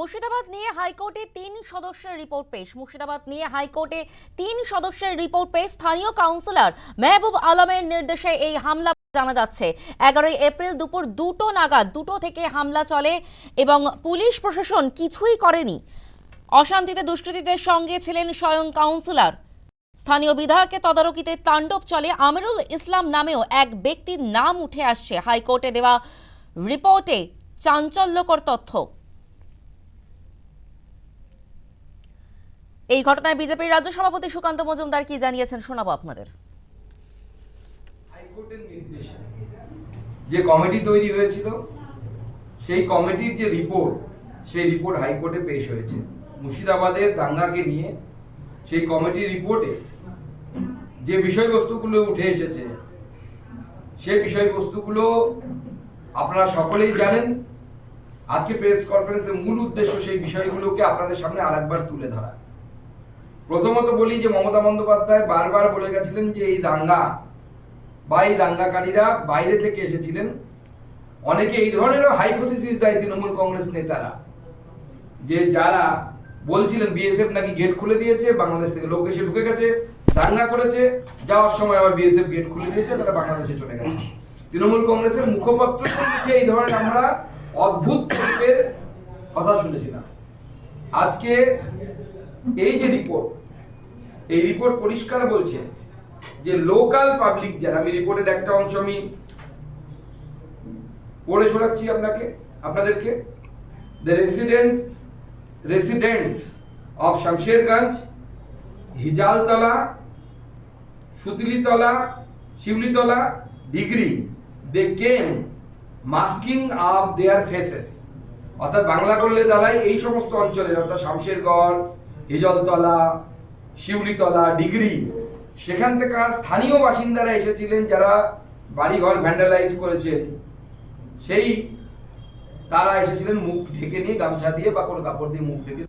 মুর্শিদাবাদ নিয়ে হাইকোর্টে তিন সদস্যের রিপোর্ট পেশ। মুর্শিদাবাদ নিয়ে হাইকোর্টে তিন সদস্যের রিপোর্ট পেশ। স্থানীয় কাউন্সিলর মেহবুব আলমের নির্দেশে এই হামলা জানা যাচ্ছে। এগারোই এপ্রিল দুপুর দুটো নাগাদ দুটো থেকে হামলা চলে এবং পুলিশ প্রশাসন কিছুই করেনি। অশান্তিতে দুষ্কৃতীদের সঙ্গে ছিলেন স্বয়ং কাউন্সিলর। স্থানীয় বিধায়কের তদারকিতে তাণ্ডব চলে। আমিরুল ইসলাম নামেও এক ব্যক্তির নাম উঠে আসছে। হাইকোর্টে দেওয়া রিপোর্টে চাঞ্চল্যকর তথ্য। এই ঘটনায় বিজেপির রাজ্য সভাপতি সুকান্ত মজুমদার কি জানিয়েছেন শোনাবো আপনাদের। যে কমিটি তৈরি হয়েছিল, সেই কমিটির যে রিপোর্ট, সেই রিপোর্ট হাইকোর্টে পেশ হয়েছে। মুর্শিদাবাদের দাঙ্গাকে নিয়ে সেই কমিটির রিপোর্টে যে বিষয়বস্তুগুলো উঠে এসেছে, সেই বিষয়বস্তুগুলো আপনারা সকলেই জানেন। আজকে প্রেস কনফারেন্সের মূল উদ্দেশ্য সেই বিষয়গুলোকে আপনাদের সামনে আরেকবার তুলে ধরা। প্রথমত বলি যে মমতা বন্দ্যোপাধ্যায় বারবার বলে গেছিলেন যে এই দাঙ্গা বা এই দাঙ্গাকারীরা বাইরে থেকে এসেছিলেন। অনেকে এই ধরনেরও হাইপোথিসিস দেয় তৃণমূল কংগ্রেস নেতারা যে যারা বলছিলেন বিএসএফ নাকি গেট খুলে দিয়েছে, বাংলাদেশ থেকে লোক এসে ঢুকে গেছে, দাঙ্গা করেছে, যাওয়ার সময় আবার বিএসএফ গেট খুলে দিয়েছে, তারা বাংলাদেশে চলে গেছে। তৃণমূল কংগ্রেসের মুখপাত্র এই ধরনের আমরা অদ্ভুত কথা শুনেছিলাম। আজকে এই যে রিপোর্ট এই রিপোর্ট পরিষ্কার বলছে যে লোকাল পাবলিক যারা, আমি রিপোর্টের একটা অংশ আমি পড়ে শোনাচ্ছি আপনাকে, আপনাদেরকে। The residents residents of Shamsherganj Hijaltala Sutilitala Shiulitala degree they came masking up their faces অর্থাৎ বাংলা করলে দাঁড়ায় এই সমস্ত অঞ্চলের, অর্থাৎ শামশেরগড় হিজলতলা শিউলিতলা, ডিগ্রি। সেখান থেকে স্থানীয় বাসিন্দারা এসেছিলেন যারা বাড়িঘর ভ্যান্ডালাইজ করেছেন। সেই তারা এসেছিলেন মুখ ঢেকে নিয়ে গামছা দিয়ে বা কোনো কাপড় দিয়ে মুখ ঢেকে